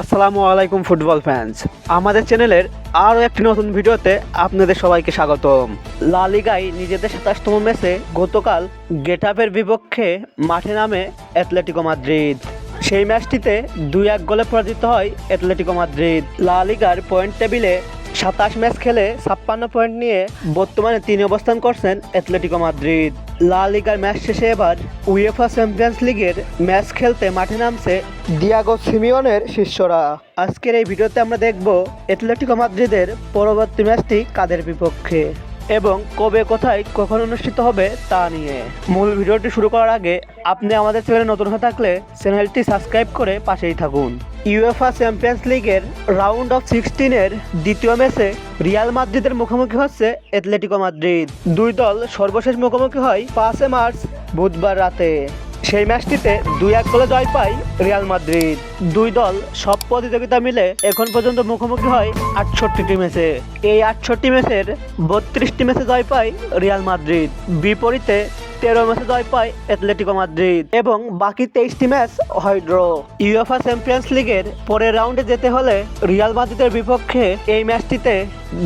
আসসালামু আলাইকুম, football fans আমাদের চ্যানেলের আরও একটি নতুন ভিডিওতে আপনাদের সবাইকে স্বাগতম। লা লিগায় নিজেদের সাতাশতম ম্যাচে গতকাল গেটাপের বিপক্ষে মাঠে নামে অ্যাথলেটিকো মাদ্রিদ। সেই ম্যাচটিতে দুই এক গোলে পরাজিত হয় অ্যাথলেটিকো মাদ্রিদ। লালিগার পয়েন্ট টেবিলে সাতাশ ম্যাচ খেলে ছাপ্পান্ন পয়েন্ট নিয়ে বর্তমানে তিনি অবস্থান করছেন অ্যাথলেটিকো মাদ্রিদ। লা লিগার ম্যাচ শেষে এবার উয়েফা চ্যাম্পিয়ন্স লিগের ম্যাচ খেলতে মাঠে নামছে ডিয়াগো সিমিওনের শিষ্যরা। আজকের এই ভিডিওতে আমরা দেখব অ্যাথলেটিকো মাদ্রিদের পরবর্তী ম্যাচটি কাদের বিপক্ষে এবং কবে কোথায় কখন অনুষ্ঠিত হবে তা নিয়ে। মূল ভিডিওটি শুরু করার আগে আপনি আমাদের চ্যানেলে নতুন হয়ে থাকলে চ্যানেলটি সাবস্ক্রাইব করে পাশেই থাকুন। ইউএফা চ্যাম্পিয়ন্স লিগের রাউন্ড অফ সিক্সটিনের দ্বিতীয় ম্যাচে রিয়াল মাদ্রিদের মুখোমুখি হচ্ছে অ্যাথলেটিকো মাদ্রিদ দুই দল সর্বশেষ মুখোমুখি হয় পাঁচে মার্চ বুধবার রাতে। সেই ম্যাচটিতে দুই এক গোলে জয় পায় রিয়াল মাদ্রিদ দুই দল সব প্রতিযোগিতা মিলে এখন পর্যন্ত মুখোমুখি হয় আটষট্টিটি ম্যাচে এই আটষট্টি ম্যাচের বত্রিশটি ম্যাচে জয় পায় রিয়াল মাদ্রিদ বিপরীতে তেরো ম্যাচে জয় পায় অ্যাথলেটিকো মাদ্রিদ। এবং বাকি তেইশটি ম্যাচ হয় ড্র ইউএফা চ্যাম্পিয়ন্স লিগের পরের রাউন্ডে যেতে হলে রিয়াল মাদ্রিদের বিপক্ষে এই ম্যাচটিতে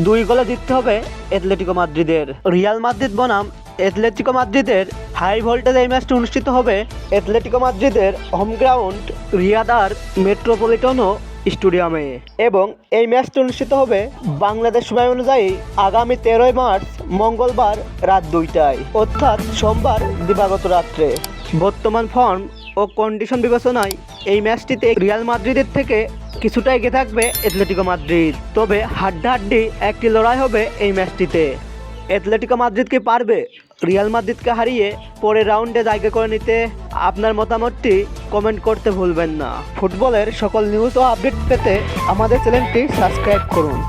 দুই গোলে জিততে হবে অ্যাথলেটিকো মাদ্রিদের। রিয়াল মাদ্রিদ বনাম অ্যাথলেটিকো মাদ্রিদের হাই ভোল্টেজ এই ম্যাচটি অনুষ্ঠিত হবে অ্যাথলেটিকো মাদ্রিদের হোম গ্রাউন্ড রিয়াদার মেট্রোপলিটনো স্টেডিয়ামে। এবং এই ম্যাচটি অনুষ্ঠিত হবে বাংলাদেশ সময় অনুযায়ী আগামী তেরোই মার্চ, মঙ্গলবার রাত দুইটায়। অর্থাৎ সোমবার দিবাগত রাত্রে। বর্তমান ফর্ম ও কন্ডিশন বিবেচনায় এই ম্যাচটিতে রিয়াল মাদ্রিদের থেকে কিছুটা এগিয়ে থাকবে অ্যাথলেটিকো মাদ্রিদ। তবে হাড্ডাহাড্ডি একটি লড়াই হবে এই ম্যাচটিতে। অ্যাথলেটিকো মাদ্রিদকে পারবে। রিয়াল মাদ্রিদকে হারিয়ে পরে রাউন্ডে জায়গা করে নিতে আপনার মতামতটি কমেন্ট করতে ভুলবেন না। ফুটবলের সকল নিউজ ও আপডেট পেতে আমাদের চ্যানেলটি সাবস্ক্রাইব করুন।